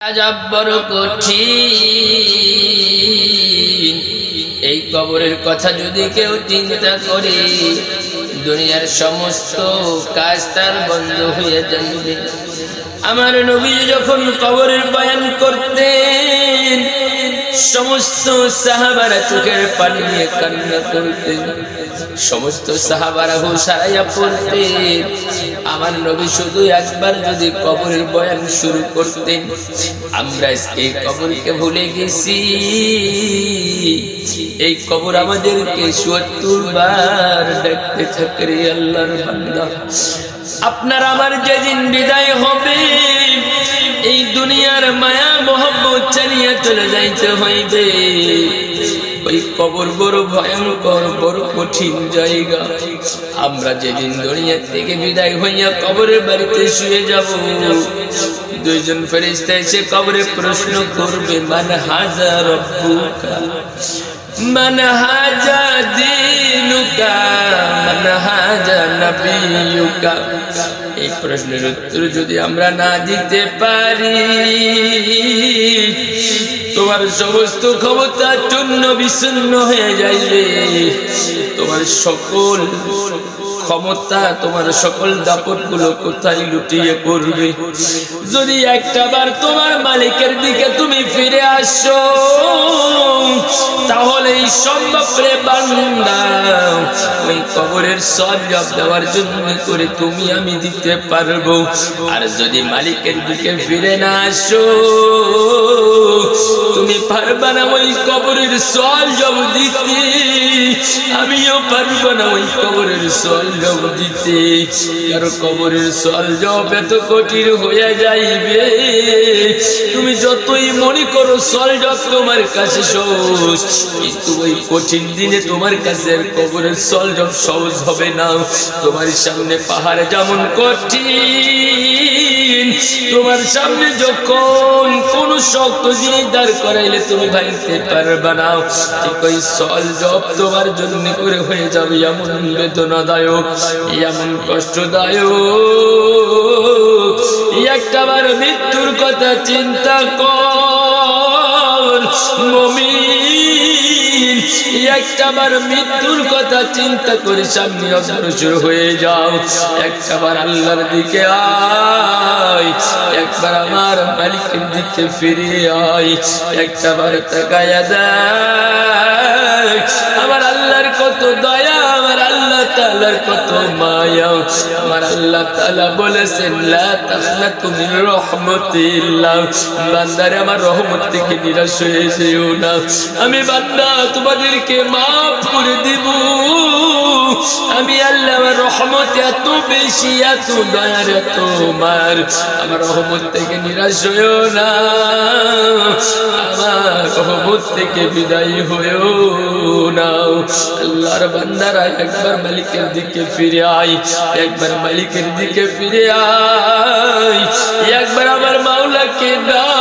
আজাব্বর কঠিন। এই কবরের কথা যদি কেউ চিন্তা করে, দুনিয়ার সমস্ত কাজ তার বন্ধ হয়ে যাবে আমার নবী যখন কবরের বয়ান করতেন সমস্ত সাহাবারা চোখের পানি নিয়ে কান্না করতেন সমস্ত সাহাবারা হুসারাইয়া পড়তেন আমার নবী শুধু একবার যদি কবরের বয়ান শুরু করতেন, আমরা এই কবরকে ভুলে গেছি। এই কবর আমাদেরকে সত্তর বার দেখতে থাকে আল্লাহর বান্দা। আপনার আমার যেদিন বিদায় হবে এই দুনিয়ার মায়া মোহাম্মদ চালিয়ে চলে যাইতে হইবে। ওই কবর বড় ভয়ঙ্কর, বড় কঠিন জায়গা। আমরা যেদিন দুনিয়া থেকে বিদায় হইয়া কবরের বাড়িতে শুয়ে যাব, দুইজন ফেরিস্তা এসে কবরে প্রশ্ন করবে, মান হাজার মান হাজা দিনুকা? মান হাজা নবিয়ুকা? এই প্রশ্নের উত্তর যদি আমরা না দিতে পারি, তোমার সমস্ত ক্ষমতা চূন্য বিচ্ছিন্ন হয়ে যাইবে। তোমার সকল ক্ষমতা, তোমার সকল দাপটগুলো কোথায় লুটিয়ে করবে যদি একটা বার তোমার মালিকের দিকে তুমি ফিরে আসো তাহলে এই সম্ভব রে বান্দা। ওই কবরের সব জব দেওয়ার জন্য করে তুমি আমি দিতে পারব। আর যদি মালিকের দিকে ফিরে না আসো, তুমি পারবা না ওই কবরের সল জব দিতে। আমিও পারব না ওই কবরের সল জব দিতে। আর কবরের সল জব এত কঠিন হয়ে যাইবে। তুমি যতই মনে করো সল জব তোমার কাছে সহজ, কিন্তু ওই কঠিন দিনে তোমার কাছে কবরের সল জব সহজ হবে না। তোমার সামনে পাহাড় যেমন কঠিন, তোমার সামনে যখন কোন শক্ত জিনিস দাঁড় করাইলে তুমি ভাঙতে পারবে না। ঠিক ওই সল জব তোমার জন্য করে হয়ে যাবে এমন বেদনাদায়ক, এমন কষ্টদায়ক। একটাবার মৃত্যুর কথা চিন্তা কর, মমিন। একটাবার মৃত্যুর কথা চিন্তা করে সামনে অগ্রসর হয়ে যাও। একটাবার আল্লাহর দিকে আয়, একবার আমার মালিকের দিকে ফিরে আয়, একটাবার তাকায়া দেখ। তাআলার কত মায়া আমার আল্লাহ তাআলা বলেছেন, লা তাখনাতু মিন বান্দারে, আমার রহমত থেকে নিরাশ হয়ে না। আমি বান্দা, তোমাদেরকে মাফ করে দিব। আমি আল্লাহ, আমার রহমত এত বেশি, এত দয়ার, এত মার। আমার রহমত থেকে নিরাশ হয়েও না। আমার রহমত থেকে বিদায় হয়েও নাও। আল্লাহর বান্দারা একবার মালিকের দিকে ফিরে আয় একবার মালিকের দিকে ফিরে আয় একবার আমার মাওলাকে ডাক জীবনের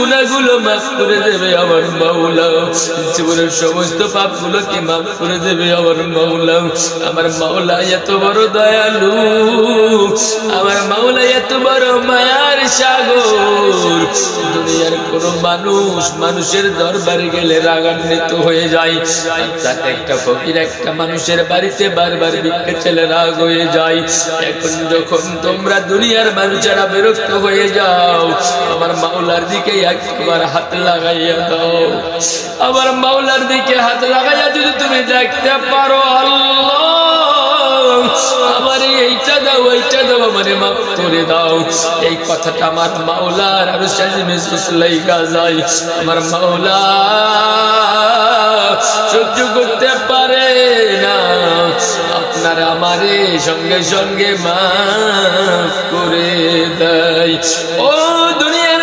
গুণাগুলো মাফ করে দেবে আমার মাওলা। জীবনের সমস্ত পাপগুলোকে মাফ করে দেবে আমার মাওলা। আমার মাওলা এত বড় দয়ালু। আমার মাওলা এত বড় মায়ার সাগর। দুনিয়ার কোন মানুষ মানুষের দরবারে গেলে রাগান্বিত হয়ে যায়। তাতে একটা ফকির, একটা মানুষের বাড়িতে বারবার ভিক্ষা ছেলে রাগ হয়ে যায়। এখন যখন তোমরা দুনিয়ার মানুষেরা বিরক্ত হয়ে যাও, আমার মাওলার দিকে একবার হাত লাগাইয়া দাও। আমার মাওলার দিকে হাত লাগাইয়া যদি তুমি দেখতে পারো এইটা দাও এইটা দাও মানে করে দাও। এই কথাটা আমার মাওলার আর আমার মাওলা, সহ্য করতে পারে না। আপনার আমারে সঙ্গে সঙ্গে মাফ করে দেয়। ও দুনিয়ার